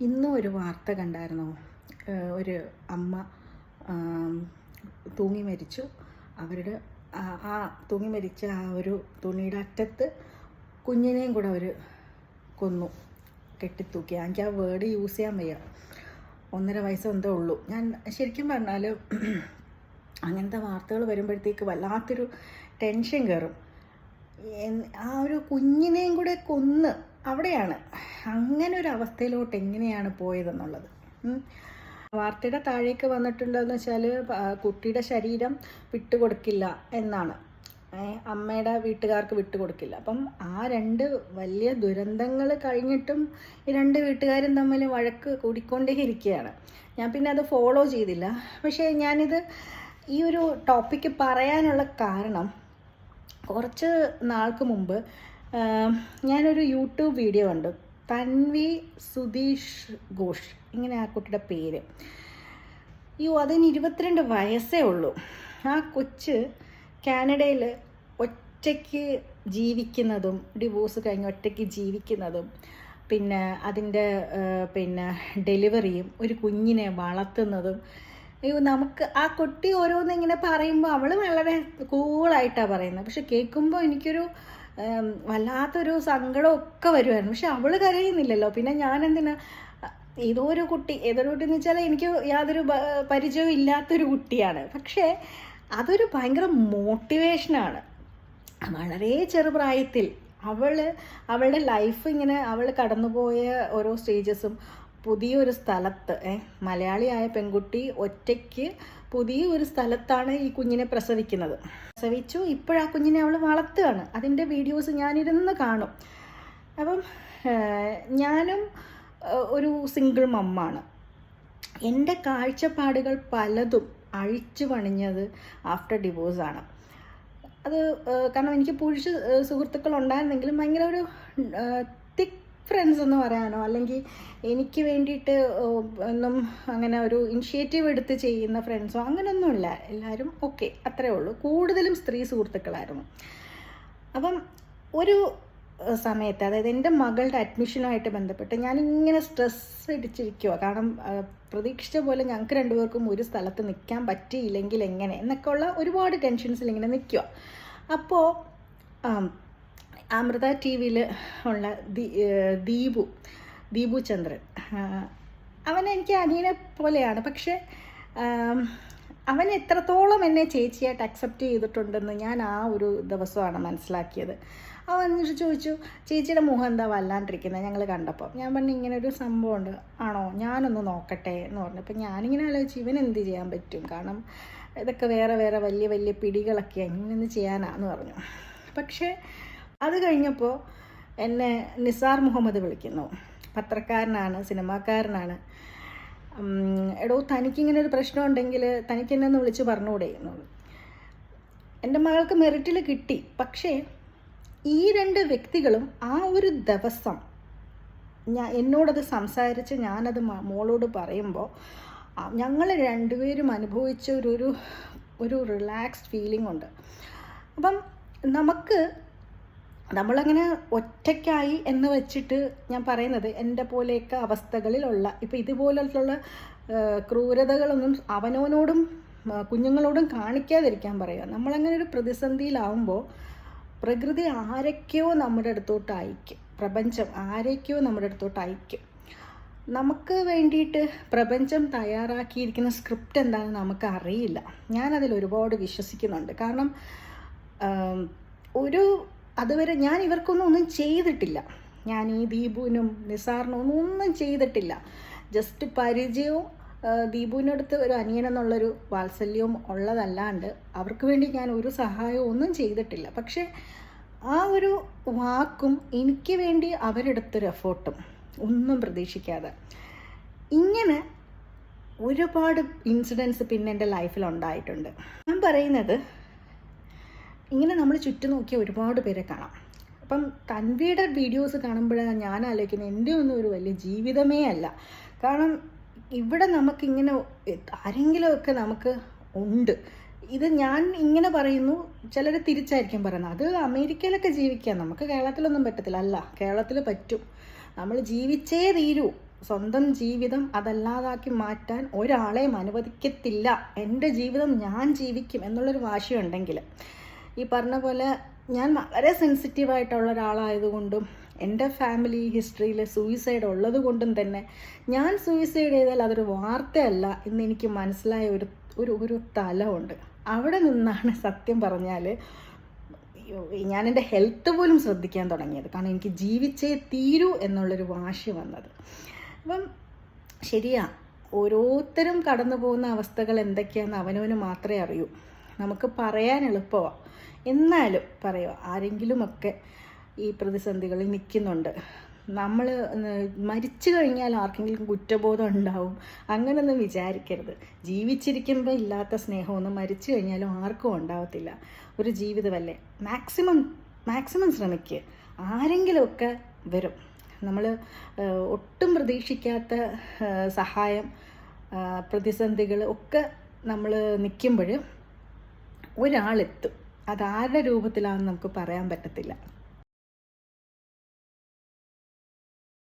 ഇന്നും ഒരു വാർത്ത കണ്ടായിരുന്നോ? ഒരു അമ്മ തൂങ്ങി മരിച്ചു. അവരുടെ ആ തൂങ്ങി മരിച്ച ആ ഒരു തുണിയുടെ അറ്റത്ത് കുഞ്ഞിനെയും കൂടെ അവർ കൊന്നു. കെട്ടിത്തൂക്കി. എനിക്ക് ആ വേർഡ് യൂസ് ചെയ്യാൻ വയ്യ. ഒന്നര വയസ്സ് എന്തോ ഉള്ളൂ. ഞാൻ ശരിക്കും പറഞ്ഞാൽ അങ്ങനത്തെ വാർത്തകൾ വരുമ്പോഴത്തേക്ക് വല്ലാത്തൊരു ടെൻഷൻ കയറും ആ ഒരു കുഞ്ഞിനെയും കൂടെ കൊന്ന് അവിടെയാണ്. അങ്ങനെ ഒരു അവസ്ഥയിലോട്ട് എങ്ങനെയാണ് പോയതെന്നുള്ളത്. വാർത്തയുടെ താഴേക്ക് വന്നിട്ടുണ്ടെന്ന് വെച്ചാൽ കുട്ടിയുടെ ശരീരം വിട്ടുകൊടുക്കില്ല എന്നാണ്. അമ്മയുടെ വീട്ടുകാർക്ക് വിട്ടുകൊടുക്കില്ല. അപ്പം ആ രണ്ട് വലിയ ദുരന്തങ്ങൾ കഴിഞ്ഞിട്ടും ഈ രണ്ട് വീട്ടുകാരും തമ്മിൽ വഴക്ക് കൂടിക്കൊണ്ടേ ഇരിക്കുകയാണ് ഞാൻ പിന്നെ അത് ഫോളോ ചെയ്തില്ല. പക്ഷേ ഞാനിത് ഈ ഒരു ടോപ്പിക്ക് പറയാനുള്ള കാരണം കുറച്ച് നാൾക്ക് മുമ്പ് ഞാനൊരു യൂട്യൂബ് വീഡിയോ ഉണ്ട് തൻവി സുധീഷ് ഘോഷ്. ഇങ്ങനെ ആ കുട്ടിയുടെ പേര്. അയ്യോ അതിന് ഇരുപത്തിരണ്ട് വയസ്സേ ഉള്ളൂ. ആ കൊച്ച് കാനഡയിൽ ഒറ്റയ്ക്ക് ജീവിക്കുന്നതും ഡിവോഴ്സ് കഴിഞ്ഞ് ഒറ്റയ്ക്ക് ജീവിക്കുന്നതും പിന്നെ അതിന്റെ പിന്നെ ഡെലിവറിയും ഒരു കുഞ്ഞിനെ വളർത്തുന്നതും അയ്യോ നമുക്ക് ആ കുട്ടി ഓരോന്നിങ്ങനെ പറയുമ്പോൾ അവൾ വളരെ കൂളായിട്ടാണ് പറയുന്നത്. പക്ഷെ കേൾക്കുമ്പോൾ എനിക്കൊരു വല്ലാത്തൊരു സങ്കടമൊക്കെ വരുമായിരുന്നു പക്ഷെ അവൾ കരയുന്നില്ലല്ലോ. പിന്നെ ഞാൻ എന്തിനാ ഏതോ ഒരു കുട്ടി ഏതൊരു കുട്ടി എന്ന് വെച്ചാൽ എനിക്ക് യാതൊരു പരിചയവും ഇല്ലാത്തൊരു കുട്ടിയാണ്. പക്ഷേ അതൊരു ഭയങ്കര മോട്ടിവേഷനാണ്. വളരെ ചെറുപ്രായത്തിൽ അവൾ അവളുടെ ലൈഫ് ഇങ്ങനെ അവൾ കടന്നുപോയ ഓരോ സ്റ്റേജസും പുതിയൊരു സ്ഥലത്ത് മലയാളിയായ പെൺകുട്ടി ഒറ്റയ്ക്ക് പുതിയ ഒരു സ്ഥലത്താണ് ഈ കുഞ്ഞിനെ പ്രസവിക്കുന്നത്. പ്രസവിച്ചു ഇപ്പോഴാ കുഞ്ഞിനെ അവൾ വളർത്തുകയാണ്. അതിന്റെ വീഡിയോസ് ഞാനിരുന്ന് കാണും. അപ്പം ഞാനും ഒരു സിംഗിൾ മമ്മാണ്. എന്റെ കാഴ്ചപ്പാടുകൾ പലതും അഴിച്ചു പണിഞ്ഞത് ആഫ്റ്റർ ഡിവോഴ്സാണ് അത് കാരണം എനിക്ക് പുരുഷ സുഹൃത്തുക്കൾ ഉണ്ടായിരുന്നെങ്കിലും ഭയങ്കര ഒരു ഫ്രണ്ട്സ് എന്ന് പറയാനോ? അല്ലെങ്കിൽ എനിക്ക് വേണ്ടിയിട്ട് ഒന്നും അങ്ങനെ ഒരു ഇനിഷ്യേറ്റീവ് എടുത്ത് ചെയ്യുന്ന ഫ്രണ്ട്സോ അങ്ങനെയൊന്നുമില്ല എല്ലാവരും ഓക്കെ അത്രേ ഉള്ളൂ. കൂടുതലും സ്ത്രീ സുഹൃത്തുക്കളായിരുന്നു. അപ്പം ഒരു സമയത്ത് അതായത് എന്റെ മകളുടെ അഡ്മിഷനുമായിട്ട് ബന്ധപ്പെട്ട് ഞാനിങ്ങനെ സ്ട്രെസ് അടിച്ചിരിക്കുക കാരണം പ്രതീക്ഷിച്ച പോലെ ഞങ്ങൾക്ക് രണ്ടുപേർക്കും ഒരു സ്ഥലത്ത് നിൽക്കാൻ പറ്റിയില്ലെങ്കിൽ എങ്ങനെ? എന്നൊക്കെ ഉള്ള ഒരുപാട് ടെൻഷൻസിൽ ഇങ്ങനെ നിൽക്കുക അപ്പോൾ അമൃത ടി വിയിൽ ഉള്ള ദീപു ദീപു ചന്ദ്രൻ. അവൻ എനിക്ക് അനിയനെ പോലെയാണ്. പക്ഷെ അവൻ എത്രത്തോളം എന്നെ ചേച്ചിയായിട്ട് അക്സെപ്റ്റ് ചെയ്തിട്ടുണ്ടെന്ന് ഞാൻ ആ ഒരു ദിവസമാണ് മനസ്സിലാക്കിയത്. അവൻ എന്നിട്ട് ചോദിച്ചു ചേച്ചിയുടെ മുഖം എന്താ വല്ലാണ്ടിരിക്കുന്നത്? ഞങ്ങൾ കണ്ടപ്പോൾ. ഞാൻ പറഞ്ഞു ഇങ്ങനെ ഒരു സംഭവമുണ്ട് ആണോ? ഞാനൊന്ന് നോക്കട്ടെ എന്ന് പറഞ്ഞു. അപ്പം ഞാനിങ്ങനെ ആലോചിച്ചു ഇവൻ എന്ത് ചെയ്യാൻ പറ്റും? കാരണം ഇതൊക്കെ വേറെ വേറെ വലിയ വലിയ പിടികളൊക്കെ ഇങ്ങനെ ചെയ്യാനാന്ന് പറഞ്ഞു. പക്ഷേ അത് കഴിഞ്ഞപ്പോൾ എന്നെ നിസാർ മുഹമ്മദ് വിളിക്കുന്നു. പത്രക്കാരനാണ് സിനിമാക്കാരനാണ്. എടോ തനിക്കിങ്ങനെ ഒരു പ്രശ്നം ഉണ്ടെങ്കിൽ തനിക്ക് എന്നെ ഒന്ന് വിളിച്ച് പറഞ്ഞുകൂടെ? എന്റെ മകൾക്ക് മെറിറ്റിൽ കിട്ടി. പക്ഷേ ഈ രണ്ട് വ്യക്തികളും ആ ഒരു ദിവസം ഞാൻ എന്നോടത് സംസാരിച്ച് ഞാനത് മോളോട് പറയുമ്പോൾ ഞങ്ങൾ രണ്ടുപേരും അനുഭവിച്ച ഒരു ഒരു റിലാക്സ്ഡ് ഫീലിംഗ് ഉണ്ട്. അപ്പം നമുക്ക് നമ്മളങ്ങനെ ഒറ്റയ്ക്കായി എന്ന് വെച്ചിട്ട് ഞാൻ പറയുന്നത് എന്റെ പോലെയൊക്കെ അവസ്ഥകളിലുള്ള ഇപ്പോൾ ഇതുപോലുള്ള ക്രൂരതകളൊന്നും അവനോനോടും കുഞ്ഞുങ്ങളോടും കാണിക്കാതിരിക്കാൻ പറയുക. നമ്മളങ്ങനെ ഒരു പ്രതിസന്ധിയിലാവുമ്പോൾ പ്രകൃതി ആരൊക്കെയോ നമ്മുടെ അടുത്തോട്ട് അയക്കും. പ്രപഞ്ചം ആരൊക്കെയോ നമ്മുടെ അടുത്തോട്ട് അയക്കും. നമുക്ക് വേണ്ടിയിട്ട് പ്രപഞ്ചം തയ്യാറാക്കിയിരിക്കുന്ന സ്ക്രിപ്റ്റ് എന്താണെന്ന് നമുക്ക് അറിയില്ല. ഞാനതിൽ ഒരുപാട് വിശ്വസിക്കുന്നുണ്ട്. കാരണം ഒരു അതുവരെ ഞാൻ ഇവർക്കൊന്നും ഒന്നും ചെയ്തിട്ടില്ല. ഞാൻ ഈ ദീപുവിനും നിസാറിനും ഒന്നും ഒന്നും ചെയ്തിട്ടില്ല. ജസ്റ്റ് പരിചയവും ദീപുവിനടുത്ത് ഒരു അനിയനെന്നുള്ളൊരു വാത്സല്യവും ഉള്ളതല്ലാണ്ട് അവർക്ക് വേണ്ടി ഞാൻ ഒരു സഹായവും ഒന്നും ചെയ്തിട്ടില്ല. പക്ഷേ ആ ഒരു വാക്കും എനിക്ക് വേണ്ടി അവരെടുത്തൊരു എഫോർട്ടും ഒന്നും പ്രതീക്ഷിക്കാതെ. ഇങ്ങനെ ഒരുപാട് ഇൻസിഡൻസ് പിന്നെ എന്റെ ലൈഫിൽ ഉണ്ടായിട്ടുണ്ട്. ഞാൻ പറയുന്നത് ഇങ്ങനെ നമ്മൾ ചുറ്റും നോക്കിയ ഒരുപാട് പേരെ കാണാം. അപ്പം തൻവിയുടെ വീഡിയോസ് കാണുമ്പോഴാണ് ഞാൻ ആലോചിക്കുന്നത് എന്റെ ഒന്നും ഒരു വലിയ ജീവിതമേ അല്ല. കാരണം ഇവിടെ നമുക്കിങ്ങനെ ആരെങ്കിലുമൊക്കെ നമുക്ക് ഉണ്ട്. ഇത് ഞാൻ ഇങ്ങനെ പറയുന്നു ചിലർ തിരിച്ചായിരിക്കും പറയുന്നത്. അത് അമേരിക്കയിലൊക്കെ ജീവിക്കാം. നമുക്ക് കേരളത്തിലൊന്നും പറ്റത്തില്ല. അല്ല കേരളത്തിൽ പറ്റും. നമ്മൾ ജീവിച്ചേ തീരൂ. സ്വന്തം ജീവിതം അതല്ലാതാക്കി മാറ്റാൻ ഒരാളെയും അനുവദിക്കത്തില്ല. എന്റെ ജീവിതം ഞാൻ ജീവിക്കും എന്നുള്ളൊരു വാശിയുണ്ടെങ്കിൽ ഈ പറഞ്ഞ പോലെ ഞാൻ വളരെ സെൻസിറ്റീവായിട്ടുള്ള ഒരാളായതുകൊണ്ടും എന്റെ ഫാമിലി ഹിസ്റ്ററിയിൽ സൂയിസൈഡ് ഉള്ളത് കൊണ്ടും തന്നെ ഞാൻ സൂയിസൈഡ് ചെയ്താൽ അതൊരു വാർത്തയല്ല എന്ന് എനിക്ക് മനസ്സിലായ ഒരു ഒരു ഒരു തലമുണ്ട് അവിടെ നിന്നാണ് സത്യം പറഞ്ഞാൽ ഞാൻ എന്റെ ഹെൽത്ത് പോലും ശ്രദ്ധിക്കാൻ തുടങ്ങിയത്. കാരണം എനിക്ക് ജീവിച്ചേ തീരൂ എന്നുള്ളൊരു വാശി വന്നത്. അപ്പം ശരിയാ ഓരോരുത്തരും കടന്നു പോകുന്ന അവസ്ഥകൾ എന്തൊക്കെയാണെന്ന് അവനവന് മാത്രമേ അറിയൂ. നമുക്ക് പറയാൻ എളുപ്പമാണ് എന്നാലും പറയുക ആരെങ്കിലുമൊക്കെ ഈ പ്രതിസന്ധികളിൽ നിൽക്കുന്നുണ്ട്. നമ്മൾ മരിച്ചു കഴിഞ്ഞാൽ ആർക്കെങ്കിലും കുറ്റബോധം ഉണ്ടാവും. അങ്ങനൊന്നും വിചാരിക്കരുത്. ജീവിച്ചിരിക്കുമ്പോൾ ഇല്ലാത്ത സ്നേഹമൊന്നും മരിച്ചു കഴിഞ്ഞാലും ആർക്കും ഉണ്ടാവത്തില്ല. ഒരു ജീവിതമല്ലേ? മാക്സിമം മാക്സിമം ശ്രമിക്കുക ആരെങ്കിലുമൊക്കെ വരും. നമ്മൾ ഒട്ടും പ്രതീക്ഷിക്കാത്ത സഹായം പ്രതിസന്ധികൾ ഒക്കെ നമ്മൾ നിൽക്കുമ്പോൾ ഒരാളെത്തും. അതാരുടെ രൂപത്തിലാണെന്ന് നമുക്ക് പറയാൻ പറ്റത്തില്ല.